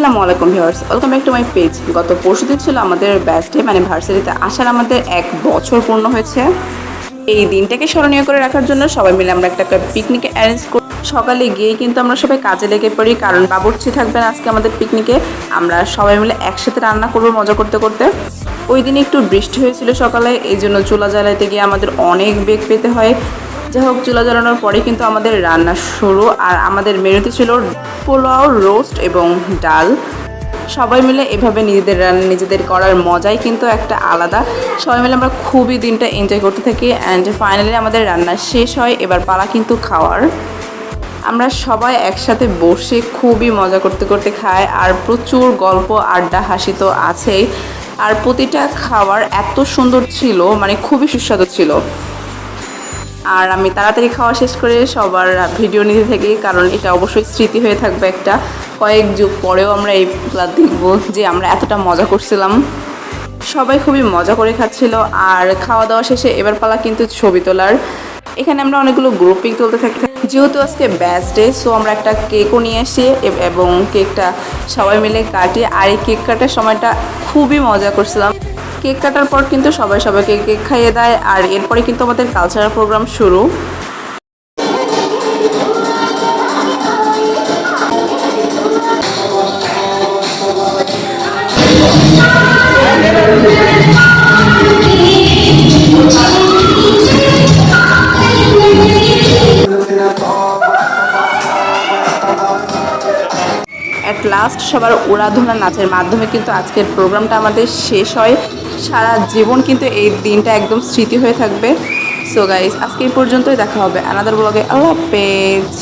আসসালামু আলাইকুম viewers welcome back to my page গত পরশুদিন ছিল আমাদের ব্যাস্ট ডে মানে ভার্সারিতে আসার আমাদের এক বছর পূর্ণ হয়েছে। এই দিনটাকে স্মরণীয় করে রাখার জন্য সবাই মিলে আমরা একটা পিকনিকে অ্যারেঞ্জ করি সকালে গিয়ে কিন্তু আমরা সবাই কাজে লেগে পড়ি, কারণ বাবুর্চি থাকবেন আজকে আমাদের পিকনিকে আমরা সবাই মিলে একসাথে রান্না করব মজা করতে করতে। ওই দিন একটু বৃষ্টি হয়েছিল সকালে, এই জন্য চুলা জ্বালাইতে গিয়ে আমাদের অনেক বেগ পেতে হয়। যাই হোক, চুলা জ্বালানোর পরে কিন্তু আমাদের রান্না শুরু। আর আমাদের মেনুতে ছিল পোলাও, রোস্ট এবং ডাল। সবাই মিলে এভাবে নিজেদের রান্না নিজেদের করার মজাই কিন্তু একটা আলাদা। সবাই মিলে আমরা খুবই দিনটা এনজয় করতে থাকি অ্যান্ড ফাইনালি আমাদের রান্না শেষ হয়। এবার পালা কিন্তু খাওয়ার। আমরা সবাই একসাথে বসে খুবই মজা করতে করতে খাই। আর প্রচুর গল্প, আড্ডা, হাসি তো আছেই। আর প্রতিটা খাবার এত সুন্দর ছিল মানে খুবই সুস্বাদু ছিল। আর আমি তাড়াতাড়ি খাওয়া শেষ করে সবার ভিডিও নিতে থাকি, কারণ এটা অবশ্যই স্মৃতি হয়ে থাকবে একটা। কয়েক যুগ পরেও আমরা এই প্লাট দেখব যে আমরা এতটা মজা করছিলাম। সবাই খুবই মজা করে খাচ্ছিল, আর খাওয়া দাওয়া শেষে এবার পালা কিন্তু ছবি তোলার। এখানে আমরা অনেকগুলো গ্রুপিং তুলতে থাকি। যেহেতু আজকে ব্যাচ ডে সো আমরা একটা কেকও নিয়ে আসি, এবং কেকটা সবাই মিলে কাটি। আর এই কেক কাটার সময়টা খুবই মজা করছিলাম। কেক কাটার পর কিন্তু সবাই সবাইকে কেক খাইয়ে দেয়, আর এরপরে কিন্তু আমাদের কালচারাল প্রোগ্রাম শুরু। অ্যাট লাস্ট সবার ওড়াধোনা নাচের মাধ্যমে কিন্তু আজকের প্রোগ্রামটা আমাদের শেষ হয়। সারা জীবন কিন্তু এই দিনটা একদম স্মৃতি হয়ে থাকবে। সো গাইজ আজকে এই পর্যন্তই দেখা হবে আনাদার ব্লগে আল্লাহ হাফেজ।